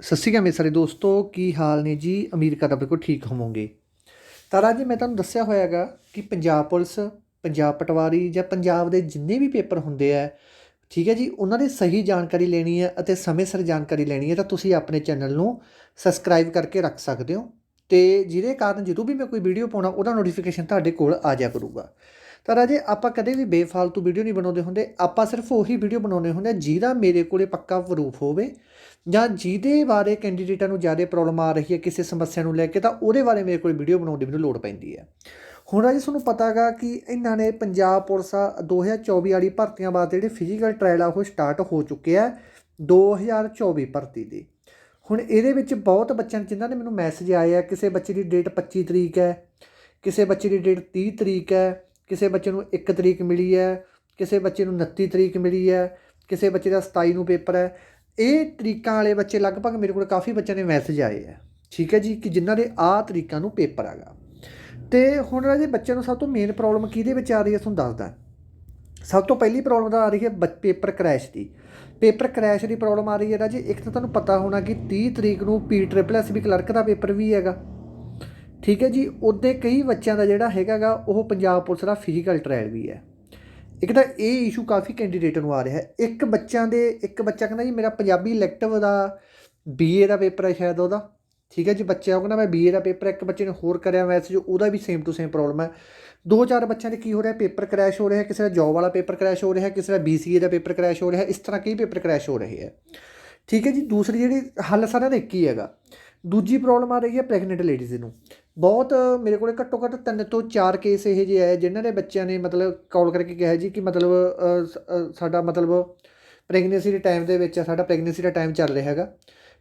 ਸਤਿ ਸ਼੍ਰੀ ਅਕਾਲ ਮੇਰੇ ਸਾਰੇ ਦੋਸਤੋ, ਕੀ ਹਾਲ ਨੇ ਜੀ? ਉਮੀਦ ਦਾ ਬਿਲਕੁਲ ਠੀਕ ਹੋਵੋਗੇ। ਤਾਂ ਰਾਜੀ ਮੈਂ ਤੁਹਾਨੂੰ ਦੱਸਿਆ ਹੋਇਆਗਾ ਕਿ ਪੰਜਾਬ ਪੁਲਿਸ, ਪੰਜਾਬ ਪਟਵਾਰੀ ਜਾਂ ਪੰਜਾਬ ਦੇ ਜਿੰਨੇ ਵੀ ਪੇਪਰ ਹੁੰਦੇ ਆ, ਠੀਕ ਹੈ ਜੀ, ਉਹਨਾਂ ਦੀ ਸਹੀ ਜਾਣਕਾਰੀ ਲੈਣੀ ਹੈ ਅਤੇ ਸਮੇਂ ਸਿਰ ਜਾਣਕਾਰੀ ਲੈਣੀ ਹੈ ਤਾਂ ਤੁਸੀਂ ਆਪਣੇ ਚੈਨਲ ਨੂੰ ਸਬਸਕ੍ਰਾਈਬ ਕਰਕੇ ਰੱਖ ਸਕਦੇ ਹੋ ਤੇ ਜਿਹਦੇ ਕਾਰਨ ਜਦੋਂ ਵੀ ਮੈਂ ਕੋਈ ਵੀਡੀਓ ਪਾਉਣਾ, ਉਹਦਾ ਨੋਟੀਫਿਕੇਸ਼ਨ ਤੁਹਾਡੇ ਕੋਲ ਆ ਜਾ ਕਰੂਗਾ। ਤਾਂ ਰਾਜੇ ਆਪਾਂ ਕਦੇ ਵੀ ਬੇਫਾਲਤੂ ਵੀਡੀਓ ਨਹੀਂ ਬਣਾਉਂਦੇ ਹੁੰਦੇ। ਆਪਾਂ ਸਿਰਫ ਉਹੀ ਵੀਡੀਓ ਬਣਾਉਂਦੇ ਹੁੰਦੇ ਆ ਜਿਹਦਾ ਮੇਰੇ ਕੋਲੇ ਪੱਕਾ ਪ੍ਰੂਫ ਹੋਵੇ ਜਾਂ ਜਿਹਦੇ ਬਾਰੇ ਕੈਂਡੀਡੇਟਾਂ ਨੂੰ ਜ਼ਿਆਦਾ ਪ੍ਰੋਬਲਮ ਆ ਰਹੀ ਹੈ ਕਿਸੇ ਸਮੱਸਿਆ ਨੂੰ ਲੈ ਕੇ ਤਾਂ ਉਹਦੇ ਬਾਰੇ ਮੇਰੇ ਕੋਲ ਵੀਡੀਓ ਬਣਾਉਣ ਦੀ ਮੈਨੂੰ ਲੋੜ ਪੈਂਦੀ ਹੈ। ਹੁਣ ਰਾਜੇ ਤੁਹਾਨੂੰ ਪਤਾਗਾ ਕਿ ਇਹਨਾਂ ਨੇ ਪੰਜਾਬ ਪੁਲਿਸ ਆ 2024 ਵਾਲੀ ਭਰਤੀਆਂ ਵਾਸਤੇ ਜਿਹੜੇ ਫਿਜ਼ੀਕਲ ਟ੍ਰਾਇਲ ਆ ਉਹ ਸਟਾਰਟ ਹੋ ਚੁੱਕੇ ਆ 2024 ਭਰਤੀ ਦੇ। ਹੁਣ ਇਹਦੇ ਵਿੱਚ ਬਹੁਤ ਬੱਚਿਆਂ ਜਿਨ੍ਹਾਂ ਨੇ ਮੈਨੂੰ ਮੈਸੇਜ ਆਏ ਆ ਕਿਸੇ ਬੱਚੇ ਦੀ ਡੇਟ 25 ਤਰੀਕ ਹੈ, ਕਿਸੇ ਬੱਚੇ ਦੀ ਡੇਟ 30 ਤਰੀਕ ਹੈ ਕਿਸੇ ਬੱਚੇ ਨੂੰ 1 ਤਰੀਕ ਮਿਲੀ ਹੈ, ਕਿਸੇ ਬੱਚੇ ਨੂੰ 29 ਤਰੀਕ ਮਿਲੀ ਹੈ, ਕਿਸੇ ਬੱਚੇ ਦਾ 27 ਨੂੰ ਪੇਪਰ ਹੈ। ਇਹ ਤਰੀਕਾਂ ਵਾਲੇ ਬੱਚੇ ਲਗਭਗ ਮੇਰੇ ਕੋਲ ਕਾਫੀ ਬੱਚਿਆਂ ਦੇ ਮੈਸੇਜ ਆਏ ਆ ਠੀਕ ਹੈ ਜੀ, ਕਿ ਜਿਨ੍ਹਾਂ ਦੇ ਆਹ ਤਰੀਕਾਂ ਨੂੰ ਪੇਪਰ ਆਗਾ ਤੇ ਹੁਣ ਰਾਜੇ ਬੱਚਿਆਂ ਨੂੰ ਸਭ ਤੋਂ ਮੇਨ ਪ੍ਰੋਬਲਮ ਕਿਹਦੇ ਵਿੱਚ ਆ ਰਹੀ ਹੈ, ਤੁਹਾਨੂੰ ਦੱਸਦਾ। ਸਭ ਤੋਂ ਪਹਿਲੀ ਪ੍ਰੋਬਲਮ ਤਾਂ ਆ ਰਹੀ ਹੈ ਪੇਪਰ ਕ੍ਰੈਸ਼ ਦੀ। ਪੇਪਰ ਕ੍ਰੈਸ਼ ਦੀ ਪ੍ਰੋਬਲਮ ਆ ਰਹੀ ਹੈ ਰਾਜੇ, ਇੱਕ ਤਾਂ ਤੁਹਾਨੂੰ ਪਤਾ ਹੋਣਾ ਕਿ 30 ਤਰੀਕ ਨੂੰ ਪੀ ਟ੍ਰਿਪਲ ਐਸ ਵੀ ਕਲਰਕ ਦਾ ਪੇਪਰ ਵੀ ਹੈਗਾ। ਠੀਕ ਹੈ ਜੀ, ਉਹਦੇ ਕਈ ਬੱਚਿਆਂ ਦਾ ਜਿਹੜਾ ਹੈਗਾਗਾ ਉਹ ਪੰਜਾਬ ਪੁਲਿਸ ਦਾ ਫਿਜ਼ੀਕਲ ਟ੍ਰਾਇਲ ਵੀ ਹੈ। ਇੱਕ ਤਾਂ ਇਹ ਇਸ਼ੂ ਕਾਫੀ ਕੈਂਡੀਡੇਟ ਨੂੰ ਆ ਰਿਹਾ ਹੈ। ਇੱਕ ਬੱਚਿਆਂ ਦੇ, ਇੱਕ ਬੱਚਾ ਕਹਿੰਦਾ ਜੀ, ਮੇਰਾ ਪੰਜਾਬੀ ਇਲੈਕਟਿਵ ਦਾ ਬੀਏ ਦਾ ਪੇਪਰ ਹੈ ਸ਼ਾਇਦ ਉਹਦਾ। ਠੀਕ ਹੈ ਜੀ, ਬੱਚਾ ਉਹ ਕਹਿੰਦਾ ਮੈਂ ਬੀਏ ਦਾ ਪੇਪਰ ਇੱਕ ਬੱਚੇ ਨੇ ਹੋਰ ਕਰਿਆ ਵੈਸੇ ਜੋ ਉਹਦਾ ਵੀ ਸੇਮ ਟੂ ਸੇਮ ਪ੍ਰੋਬਲਮ ਹੈ। ਦੋ ਚਾਰ ਬੱਚਿਆਂ ਦੇ ਕੀ ਹੋ ਰਿਹਾ, ਪੇਪਰ ਕ੍ਰੈਸ਼ ਹੋ ਰਿਹਾ, ਕਿਸੇ ਦਾ ਜੌਬ ਵਾਲਾ ਪੇਪਰ ਕ੍ਰੈਸ਼ ਹੋ ਰਿਹਾ, ਕਿਸੇ ਦਾ ਬੀਸੀਏ ਦਾ ਪੇਪਰ ਕ੍ਰੈਸ਼ ਹੋ ਰਿਹਾ, ਇਸ ਤਰ੍ਹਾਂ ਕਈ ਪੇਪਰ ਕ੍ਰੈਸ਼ ਹੋ ਰਹੇ ਹੈ। ਠੀਕ ਹੈ ਜੀ, ਦੂਸਰੀ ਜਿਹੜੀ ਹੱਲ ਸਾਰਿਆਂ ਦਾ ਇੱਕ ਹੀ ਹੈਗਾ। ਦੂਜੀ ਪ੍ਰੋਬਲਮ ਆ ਰਹੀ ਹੈ ਪ੍ਰੈਗਨੈਂਟ ਲੇਡੀਜ਼ ਨੂੰ। ਬਹੁਤ ਮੇਰੇ ਕੋਲੇ ਘੱਟੋ ਘੱਟ ਤਿੰਨ ਤੋਂ ਚਾਰ ਕੇਸ ਇਹ ਜਿਹੇ ਆਏ ਜਿਨ੍ਹਾਂ ਦੇ ਬੱਚਿਆਂ ਨੇ ਮਤਲਬ ਕਾਲ ਕਰਕੇ ਕਿਹਾ ਜੀ ਕਿ ਮਤਲਬ ਸਾਡਾ ਮਤਲਬ ਪ੍ਰੈਗਨੈਂਸੀ ਦੇ ਟਾਈਮ ਦੇ ਵਿੱਚ ਸਾਡਾ ਪ੍ਰੈਗਨੈਂਸੀ ਦਾ ਟਾਈਮ ਚੱਲ ਰਿਹਾ ਹੈਗਾ।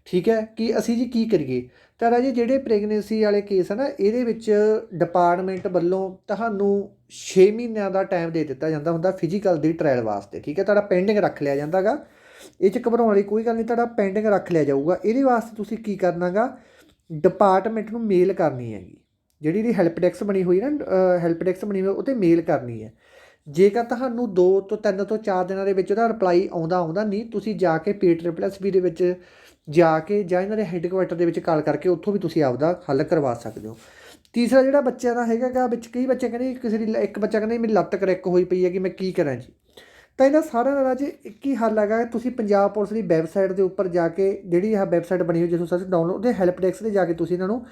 ਠੀਕ ਹੈ? ਕਿ ਅਸੀਂ ਜੀ ਕੀ ਕਰੀਏ? ਤਾਂ ਰਾਜੀ ਜਿਹੜੇ ਪ੍ਰੈਗਨੈਂਸੀ ਵਾਲੇ ਕੇਸ ਆ ਨਾ, ਇਹਦੇ ਵਿੱਚ ਡਿਪਾਰਟਮੈਂਟ ਵੱਲੋਂ ਤੁਹਾਨੂੰ 6 ਮਹੀਨਿਆਂ ਦਾ ਟਾਈਮ ਦੇ ਦਿੱਤਾ ਜਾਂਦਾ ਹੁੰਦਾ ਫਿਜ਼ੀਕਲ ਦੀ ਟ੍ਰਾਇਲ ਵਾਸਤੇ। ਠੀਕ ਹੈ? ਤੁਹਾਡਾ ਪੈਂਡਿੰਗ ਰੱਖ ਲਿਆ ਜਾਂਦਾਗਾ। ਇਹ ਚ ਘਬਰਾਉਣ ਵਾਲੀ ਕੋਈ ਗੱਲ ਨਹੀਂ, ਤੁਹਾਡਾ ਪੈਂਡਿੰਗ ਰੱਖ ਲਿਆ ਜਾਊਗਾ। ਇਹਦੇ ਵਾਸਤੇ ਤੁਸੀਂ ਕੀ ਕਰਨਾਗਾ? ਡਿਪਾਰਟਮੈਂਟ ਨੂੰ ਮੇਲ ਕਰਨੀ ਹੈਗੀ। ਜਿਹੜੀ ਇਹਦੀ ਹੈਲਪ ਡੈਸਕ ਬਣੀ ਹੋਈ ਨਾ ਹੈਲਪ ਡੈਸਕ ਬਣੀ ਹੋਈ ਉਹ ਤੇ ਮੇਲ ਕਰਨੀ ਹੈ। ਜੇਕਰ ਤੁਹਾਨੂੰ 2 ਤੋਂ 3 ਤੋਂ 4 ਦਿਨਾਂ ਦੇ ਵਿੱਚ ਉਹਦਾ ਰਿਪਲਾਈ ਆਉਂਦਾ ਆਉਂਦਾ ਨਹੀਂ, ਤੁਸੀਂ ਜਾ ਕੇ ਪੀ ਟ੍ਰਿਪਲ ਐਸ ਬੀ ਦੇ ਵਿੱਚ ਜਾ ਕੇ ਜਾਂ ਇਹਨਾਂ ਦੇ ਹੈੱਡਕੁਆਟਰ ਦੇ ਵਿੱਚ ਕਾਲ ਕਰਕੇ ਉੱਥੋਂ ਵੀ ਤੁਸੀਂ ਆਪਦਾ ਹੱਲ ਕਰਵਾ ਸਕਦੇ ਹੋ। ਤੀਸਰਾ ਜਿਹੜਾ ਬੱਚਿਆਂ ਦਾ ਹੈਗਾਗਾ ਵਿੱਚ ਕਈ ਬੱਚੇ ਕਹਿੰਦੇ ਕਿਸੇ ਦੀ ਇੱਕ ਬੱਚਾ ਕਹਿੰਦਾ, ਮੇਰੀ ਲੱਤ ਕਰੈਕ ਹੋਈ ਪਈ ਹੈ ਕਿ ਮੈਂ ਕੀ ਕਰਾਂ ਜੀ? ਤਾਂ ਇਹਨਾਂ ਸਾਰਿਆਂ ਦਾ ਰਾਜੇ ਇੱਕ ਹੀ ਹੱਲ ਹੈਗਾ, ਤੁਸੀਂ ਪੰਜਾਬ ਪੁਲਿਸ ਦੀ ਵੈਬਸਾਈਟ ਦੇ ਉੱਪਰ ਜਾ ਕੇ ਜਿਹੜੀ ਇਹ ਵੈਬਸਾਈਟ ਬਣੀ ਹੋਈ ਜਿਸ ਨੂੰ ਡਾਊਨਲੋਡ ਉਹਦੇ ਹੈਲਪ ਡੈਸਕ ਤੇ ਜਾ ਕੇ ਤੁਸੀਂ ਇਹਨਾਂ ਨੂੰ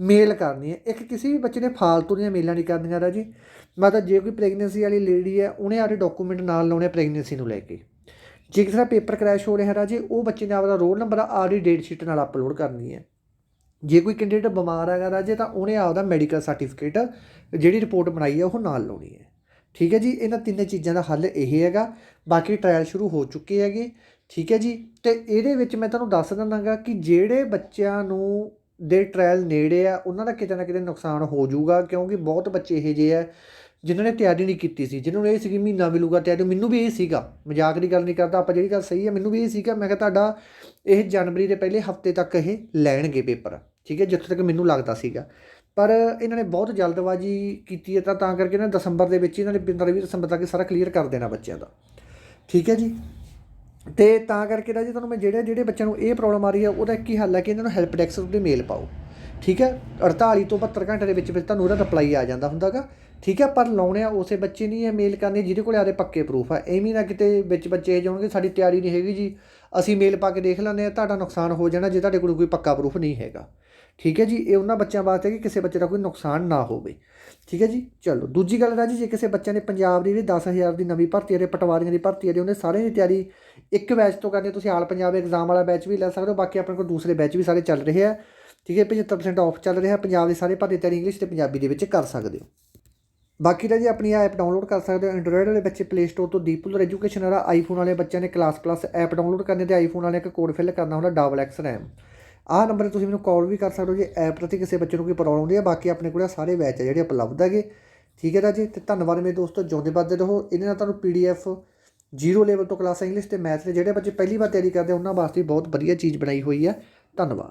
ਮੇਲ ਕਰਨੀ ਹੈ। ਇੱਕ ਕਿਸੇ ਵੀ ਬੱਚੇ ਨੇ ਫਾਲਤੂ ਦੀਆਂ ਮੇਲਾਂ ਨਹੀਂ ਕਰਨੀਆਂ, ਰਾਜੀ। ਮਤਲਬ ਜੇ ਕੋਈ ਪ੍ਰੈਗਨੈਂਸੀ ਵਾਲੀ ਲੇਡੀ ਹੈ, ਉਹਨੇ ਆਪਣੇ ਡਾਕੂਮੈਂਟ ਨਾਲ ਲਾਉਣੇ ਪ੍ਰੈਗਨੈਂਸੀ ਨੂੰ ਲੈ ਕੇ। ਜੇ ਕਿਸੇ ਦਾ ਪੇਪਰ ਕ੍ਰੈਸ਼ ਹੋ ਰਿਹਾ ਰਾਜੇ, ਉਹ ਬੱਚੇ ਨੇ ਆਪਦਾ ਰੋਲ ਨੰਬਰ ਆਪਦੀ ਡੇਟ ਸ਼ੀਟ ਨਾਲ ਅਪਲੋਡ ਕਰਨੀ ਹੈ। ਜੇ ਕੋਈ ਕੈਂਡੀਡੇਟ ਬਿਮਾਰ ਹੈਗਾ, ਰਾਜੇ, ਤਾਂ ਉਹਨੇ ਆਪਦਾ ਮੈਡੀਕਲ ਸਰਟੀਫਿਕੇਟ ਜਿਹੜੀ ਰਿਪੋਰਟ ਬਣਾਈ ਹੈ, ਉਹ ਨਾਲ ਲਾਉਣੀ ਹੈ। ਠੀਕ ਹੈ ਜੀ, ਇਹਨਾਂ ਤਿੰਨੇ ਚੀਜ਼ਾਂ ਦਾ ਹੱਲ ਇਹ ਹੈਗਾ। ਬਾਕੀ ਟ੍ਰਾਇਲ ਸ਼ੁਰੂ ਹੋ ਚੁੱਕੇ ਹੈਗੇ, ਠੀਕ ਹੈ ਜੀ। ਤੇ ਇਹਦੇ ਵਿੱਚ ਮੈਂ ਤੁਹਾਨੂੰ ਦੱਸ ਦਿੰਦਾਗਾ ਕਿ ਜਿਹੜੇ ਬੱਚਿਆਂ ਨੂੰ ਦੇ ਟ੍ਰਾਇਲ ਨੇੜੇ ਆ, ਉਹਨਾਂ ਦਾ ਕਿਤੇ ਨਾ ਕਿਤੇ ਨੁਕਸਾਨ ਹੋ ਜਾਊਗਾ, ਕਿਉਂਕਿ ਬਹੁਤ ਬੱਚੇ ਇਹੋ ਜਿਹੇ ਆ ਜਿਨ੍ਹਾਂ ਨੇ ਤਿਆਰੀ ਨਹੀਂ ਕੀਤੀ ਸੀ, ਜਿਨ੍ਹਾਂ ਨੂੰ ਇਹ ਸੀ ਕਿ ਮਹੀਨਾ ਮਿਲੂਗਾ ਤਿਆਰੀ ਮੈਨੂੰ ਵੀ ਇਹ ਸੀਗਾ। ਮਜ਼ਾਕ ਦੀ ਗੱਲ ਨਹੀਂ ਕਰਦਾ, ਆਪਾਂ ਜਿਹੜੀ ਗੱਲ ਸਹੀ ਹੈ ਮੈਨੂੰ ਵੀ ਇਹ ਸੀਗਾ। ਮੈਂ ਕਿਹਾ ਤੁਹਾਡਾ ਇਹ ਜਨਵਰੀ ਦੇ ਪਹਿਲੇ ਹਫ਼ਤੇ ਤੱਕ ਇਹ ਲੈਣਗੇ ਪੇਪਰ, ਠੀਕ ਹੈ, ਜਿੱਥੇ ਤੱਕ ਮੈਨੂੰ ਲੱਗਦਾ ਸੀਗਾ। ਪਰ ਇਹਨਾਂ ਨੇ ਬਹੁਤ ਜਲਦਬਾਜ਼ੀ ਕੀਤੀ ਹੈ ਤਾਂ ਤਾਂ ਕਰਕੇ ਨਾ ਦਸੰਬਰ ਦੇ ਵਿੱਚ ਇਹਨਾਂ ਨੇ 15 20 ਦਸੰਬਰ ਤੱਕ ਸਾਰਾ ਕਲੀਅਰ ਕਰ ਦੇਣਾ ਬੱਚਿਆਂ ਦਾ। ਠੀਕ ਹੈ ਜੀ? ਤੇ ਤਾਂ ਕਰਕੇ ਜੀ ਤੁਹਾਨੂੰ ਮੈਂ ਜਿਹੜੇ ਜਿਹੜੇ ਬੱਚਿਆਂ ਨੂੰ ਇਹ ਪ੍ਰੋਬਲਮ ਆ ਰਹੀ ਹੈ, ਉਹਦਾ ਇੱਕ ਹੀ ਹੱਲ ਹੈ ਕਿ ਇਹਨਾਂ ਨੂੰ ਹੈਲਪ ਡੈਸਕ ਤੇ ਮੇਲ ਪਾਓ। ਠੀਕ ਹੈ? 48 ਤੋਂ 72 ਘੰਟੇ ਦੇ ਵਿੱਚ ਵਿੱਚ ਤੁਹਾਨੂੰ ਉਹਦਾ ਰਿਪਲਾਈ ਆ ਜਾਂਦਾ ਹੁੰਦਾਗਾ। ਠੀਕ ਹੈ? ਪਰ ਲਾਉਣੇ ਆ ਉਸੇ ਬੱਚੇ ਨਹੀਂ ਹੈ ਮੇਲ ਕਰਨੀ, ਜਿਹਦੇ ਕੋਲ ਆਦੇ ਪੱਕੇ ਪ੍ਰੂਫ ਹੈ ਐਵੇਂ ਨਾ ਕਿਤੇ ਵਿੱਚ ਬੱਚੇ ਇਹ ਜਾਣਗੇ, ਸਾਡੀ ਤਿਆਰੀ ਨਹੀਂ ਹੈਗੀ ਜੀ, ਅਸੀਂ ਮੇਲ ਪਾ ਕੇ ਦੇਖ ਲੈਂਦੇ ਆ ਤੁਹਾਡਾ ਨੁਕਸਾਨ ਹੋ ਜਾਣਾ ਜੇ ਤੁਹਾਡੇ ਕੋਲ ਕੋਈ ਪੱਕਾ ਪ੍ਰੂਫ ਨਹੀਂ ਹੈਗਾ। ਠੀਕ ਹੈ ਜੀ, ਇਹ ਉਹਨਾਂ ਬੱਚਿਆਂ ਵਾਸਤੇ ਕਿ ਕਿਸੇ ਬੱਚੇ ਦਾ ਕੋਈ ਨੁਕਸਾਨ ਨਾ ਹੋਵੇ। ਠੀਕ ਹੈ ਜੀ, ਚਲੋ, ਦੂਜੀ ਗੱਲ ਰਾਜੀ, ਜੇ ਕਿਸੇ ਬੱਚੇ ਨੇ ਪੰਜਾਬ ਦੀ ਜਿਹੜੀ 10000 ਦੀ ਨਵੀਂ ਭਰਤੀ ਹੈ ਪਟਵਾਰੀਆਂ ਦੀ ਭਰਤੀ ਹੈ ਉਹਨੇ ਸਾਰਿਆਂ ਦੀ ਤਿਆਰੀ ਇੱਕ ਬੈਚ ਤੋਂ ਕਰਨੀ ਤੁਸੀਂ ਆਲ ਪੰਜਾਬ ਐਗਜ਼ਾਮ ਵਾਲਾ ਬੈਚ ਵੀ ਲੈ ਸਕਦੇ ਹੋ, ਬਾਕੀ ਆਪਣੇ ਕੋਲ ਦੂਸਰੇ ਬੈਚ ਵੀ ਸਾਰੇ ਚੱਲ ਰਹੇ ਆ। ਠੀਕ ਹੈ 75% ਆਫ ਚੱਲ ਰਿਹਾ, ਪੰਜਾਬ ਦੇ ਸਾਰੇ ਭਰਤੀ ਤਿਆਰੀ ਇੰਗਲਿਸ਼ ਤੇ ਪੰਜਾਬੀ ਦੇ ਵਿੱਚ ਕਰ ਸਕਦੇ ਹੋ। ਬਾਕੀ ਤਾਂ ਜੀ ਆਪਣੀ ਐਪ ਡਾਊਨਲੋਡ ਕਰ ਸਕਦੇ ਹੋ ਐਂਡਰੋਇਡ ਵਾਲੇ ਬੱਚੇ ਪਲੇ ਸਟੋਰ ਤੋਂ ਦੀਪੂਲਰ ਐਜੂਕੇਸ਼ਨ ਵਾਲਾ ਆਈਫੋਨ ਵਾਲੇ ਬੱਚਿਆਂ ਨੇ ਕਲਾਸ ਪਲੱਸ ਐਪ ਡਾਊਨਲੋਡ ਕਰਨੇ ਤੇ ਆਈਫੋਨ ਵਾਲੇ ਇੱਕ ਕੋਡ ਫਿਲ ਕਰਨਾ ਹੁੰਦਾ ਡਬਲ ਐਕਸ ਰੈਮ ਆਹ ਨੰਬਰ 'ਤੇ ਤੁਸੀਂ ਮੈਨੂੰ ਕਾਲ ਵੀ ਕਰ ਸਕਦੇ ਹੋ ਜੇ। ਐਪ ਪ੍ਰਤੀ ਕਿਸੇ ਬੱਚੇ ਨੂੰ ਕੋਈ ਪ੍ਰੋਬਲਮ ਹੁੰਦੀ ਹੈ ਬਾਕੀ ਆਪਣੇ ਕੋਲ ਸਾਰੇ ਬੈਚ ਹੈ ਜਿਹੜੇ ਉਪਲਬਧ ਹੈਗੇ। ਠੀਕ ਹੈ ਰਾਜੀ ਤੇ ਧੰਨਵਾਦ ਮੇਰੇ ਦੋਸਤੋ, ਜਿਉਂਦੇ ਵੱਧਦੇ ਰਹੋ। ਇਹਦੇ ਨਾਲ ਤੁਹਾਨੂੰ ਪੀਡੀਐਫ ਜ਼ੀਰੋ ਲੈਵਲ ਤੋਂ ਕਲਾਸ ਇੰਗਲਿਸ਼ ਤੇ ਮੈਥ ਦੇ ਜਿਹੜੇ ਬੱਚੇ ਪਹਿਲੀ ਵਾਰ ਤਿਆਰੀ ਕਰਦੇ ਉਹਨਾਂ ਵਾਸਤੇ ਬਹੁਤ ਵਧੀਆ ਚੀਜ਼ ਬਣਾਈ ਹੋਈ ਹੈ ਧੰਨਵਾਦ।